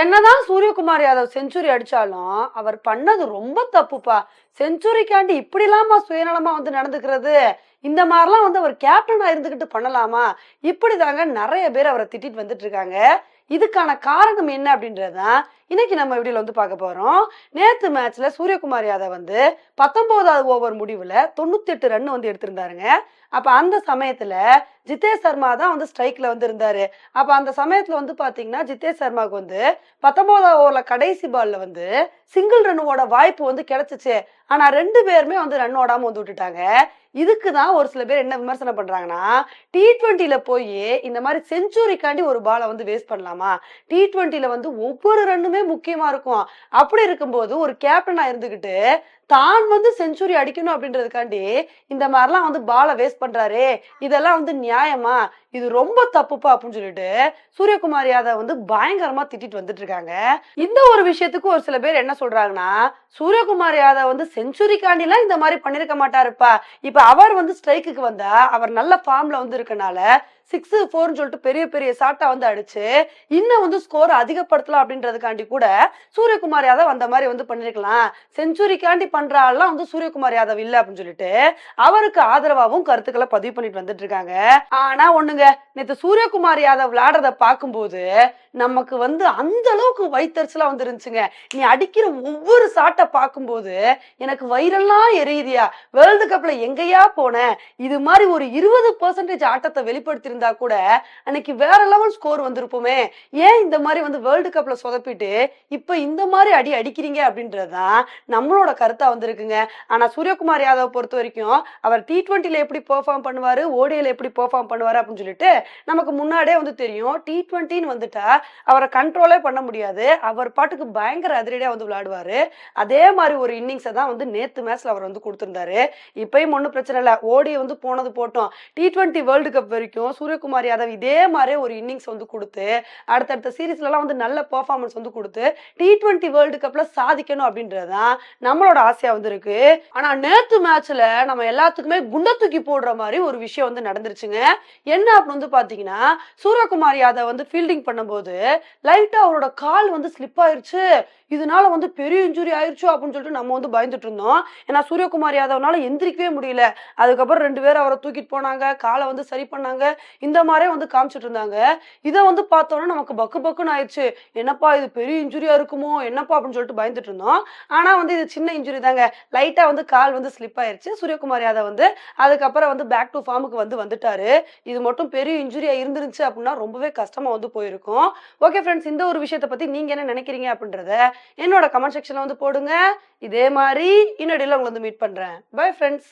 என்னதான் சூரியகுமார் யாதவ் செஞ்சுரி அடிச்சாலும் அவர் பண்ணது ரொம்ப தப்புப்பா. செஞ்சுரிக்காண்டி இப்படிலாமா சுயநலமா வந்து நடந்துக்கிறது? இந்த மாதிரிலாம் வந்து அவர் கேப்டனா இருந்துகிட்டு பண்ணலாமா? இப்படி தாங்க நிறைய பேர் அவரை திட்டிட்டு வந்துட்டு இருக்காங்க. இதுக்கான காரணம் என்ன அப்படின்றது தான் இன்னைக்கு நம்ம வீடியோல வந்து பார்க்க போறோம். நேத்து மேட்ச்ல சூரியகுமார் யாதவ் வந்து பத்தொன்பதாவது ஓவர் முடிவுல தொண்ணூத்தி எட்டு ரன் வந்து எடுத்திருந்தாருங்க. அப்ப அந்த சமயத்துல ஜிதேஷ் சர்மா தான் வந்து ஸ்ட்ரைக்ல வந்து இருந்தாரு. அப்ப அந்த சமயத்துல வந்து பாத்தீங்கன்னா ஜிதேஷ் சர்மாவுக்கு வந்து பத்தொன்பதாவது ஓவர்ல கடைசி பால்ல வந்து சிங்கிள் ரன்னோட வாய்ப்பு வந்து கிடைச்சிச்சு. ஆனா ரெண்டு பேருமே வந்து ரன் ஓடாம வந்து விட்டுட்டாங்க. இதுக்கு தான் ஒரு சில பேர் என்ன விமர்சனம் பண்றாங்கன்னா டி ட்வெண்ட்டில போய் இந்த மாதிரி செஞ்சுரிக்காண்டி ஒரு பாலை வந்து வேஸ்ட் பண்ணலாமா? டி ட்வெண்ட்டில வந்து ஒவ்வொரு ரன்னுமே முக்கியமா இருக்கும். அப்படி இருக்கும்போது ஒரு கேப்டனா இருந்துகிட்டு தான் வந்து செஞ்சுரி அடிக்கணும் அப்படின்றதுக்காண்டி இந்த மாதிரிலாம் வந்து பாலை வேஸ்ட் பண்றாரு இதெல்லாம் வந்து நியாயமா? இது ரொம்ப தப்புப்பா அப்படின்னு சொல்லிட்டு சூரியகுமார் யாதவ் வந்து பயங்கரமா திட்டிட்டு வந்துட்டு இருக்காங்க. இந்த ஒரு விஷயத்துக்கு ஒரு சில பேர் என்ன சொல்றாங்கன்னா சூரியகுமார் யாதவ் வந்து செஞ்சுரிக்காண்டிலாம் இந்த மாதிரி பண்ணிருக்க மாட்டாருப்பா. இப்ப அவர் வந்து ஸ்ட்ரைக்குக்கு வந்தா அவர் நல்ல ஃபார்ம்ல வந்து இருக்கனால சிக்ஸ் ஃபோர்னு சொல்லிட்டு பெரிய பெரிய சாட்டா வந்து அடிச்சு இன்னும் வந்து ஸ்கோர் அதிகப்படுத்தலாம் அப்படின்றதுக்காண்டி கூட சூரியகுமார் யாதவ் அந்த மாதிரி வந்து பண்ணிருக்கலாம். செஞ்சுரிக்காண்டி பண்ற ஆள்லாம் வந்து சூரியகுமார் யாதவ் இல்ல அப்படின்னு சொல்லிட்டு அவருக்கு ஆதரவாகவும் கருத்துக்களை பதிவு பண்ணிட்டு வந்துட்டு இருக்காங்க ஆனா ஒண்ணுங்க நேற்று சூரியகுமார் யாதவ் விளையாடுறத பார்க்கும்போது நமக்கு வந்து அந்த அளவுக்கு வயிற்றுலாம் வந்து இருந்துச்சுங்க நீ அடிக்கிற ஒவ்வொரு சாட்டை பார்க்கும்போது எனக்கு வயிறெல்லாம் எரியுதியா? வேர்ல்டு கப்ல எங்கேயா போனேன் இது மாதிரி ஒரு இருபது பர்சன்டேஜ் ஆட்டத்தை வெளிப்படுத்தியிருந்தா கூட அன்னைக்கு வேற லெவல் ஸ்கோர் வந்திருப்போமே. ஏன் இந்த மாதிரி வந்து வேர்ல்டு கப்ல சொதப்பிட்டு இப்ப இந்த மாதிரி அடி அடிக்கிறீங்க அப்படின்றதுதான் நம்மளோட கருத்தை வந்திருக்குங்க. ஆனால் சூரியகுமார் யாதவ் பொறுத்த வரைக்கும் அவர் டி ட்வெண்ட்டியில் எப்படி பெர்ஃபார்ம் பண்ணுவாரு ஓடியில் எப்படி பெர்ஃபார்ம் பண்ணுவார் அப்படின்னு சொல்லிட்டு நமக்கு முன்னாடியே வந்து தெரியும். டி ட்வெண்ட்டின்னு வந்துட்டா அவரை கண்ட்ரோலே பண்ண முடியாது. அவர் பாட்டுக்கு பயங்கர அதிரடியாக வந்து விளையாடுவார். அதே மாதிரி ஒரு இன்னிங்ஸை தான் வந்து நேற்று மேட்ச்சில் அவர் வந்து கொடுத்துருந்தாரு. இப்பயும் ஒன்றும் பிரச்சனை இல்லை. ஓடி வந்து போனது போட்டோம். டி ட்வெண்ட்டி வேர்ல்டு கப் வரைக்கும் சூரியகுமார் யாதவ் இதே மாதிரி ஒரு இன்னிங்ஸ் வந்து கொடுத்து அடுத்தடுத்த சீரீஸ்லலாம் வந்து நல்ல பெர்ஃபார்மன்ஸ் வந்து கொடுத்து டி ட்வெண்ட்டி வேர்ல்டு கப்ல சாதிக்கணும் அப்படின்றது தான் நம்மளோட ஆசையா வந்து இருக்கு ஆனா நேத்து மேட்ச்ல நம்ம எல்லாத்துக்குமே குண்ட தூக்கி போடுற மாதிரி ஒரு விஷயம் வந்து நடந்துருச்சுங்க. என்ன அப்படின்னு வந்து பாத்தீங்கன்னா சூரியகுமார் யாதவ் வந்து ஃபீல்டிங் பண்ணும்போது லைட்டா அவரோட கால் வந்து ஸ்லிப் ஆயிருச்சு. இதனால வந்து பெரிய இன்ஜுரி ஆயிருச்சோ அப்படின்னு சொல்லிட்டு நம்ம வந்து பயந்துட்டு இருந்தோம். ஏன்னா சூரியகுமார் யாதவ்னால எந்திரிக்கவே முடியல. அதுக்கப்புறம் ரெண்டு பேரும் அவரை தூக்கிட்டு போனாங்க காலை வந்து சரி பண்ணாங்க. இந்த மாதிரியே வந்து காமிச்சிட்டு இருந்தாங்க. இதை வந்து பார்த்தோன்னா நமக்கு பக்கு பக்குன்னு ஆயிடுச்சு என்னப்பா இது பெரிய இன்ஜுரியா இருக்குமோ என்னப்பா அப்படின்னு சொல்லிட்டு பயந்துட்டு இருந்தோம். ஆனா வந்து இது சின்ன இன்ஜுரி தாங்க லைட்டா வந்து கால் வந்து ஸ்லிப் ஆயிருச்சு. சூரியகுமார் யாதவ் வந்து அதுக்கப்புறம் வந்து பேக் டு ஃபார்முக்கு வந்து வந்துட்டாரு. இது மட்டும் பெரிய இன்ஜுரியா இருந்துருச்சு அப்படின்னா ரொம்பவே கஷ்டமா வந்து போயிருக்கும். ஓகே ஃப்ரெண்ட்ஸ் இந்த ஒரு விஷயத்தை பத்தி நீங்க என்ன நினைக்கிறீங்க அப்படின்றத என்னோட கமெண்ட் செக்ஷன்ல வந்து போடுங்க. இதே மாதிரி இன்னடியில் உங்களை வந்து மீட் பண்றேன். Bye friends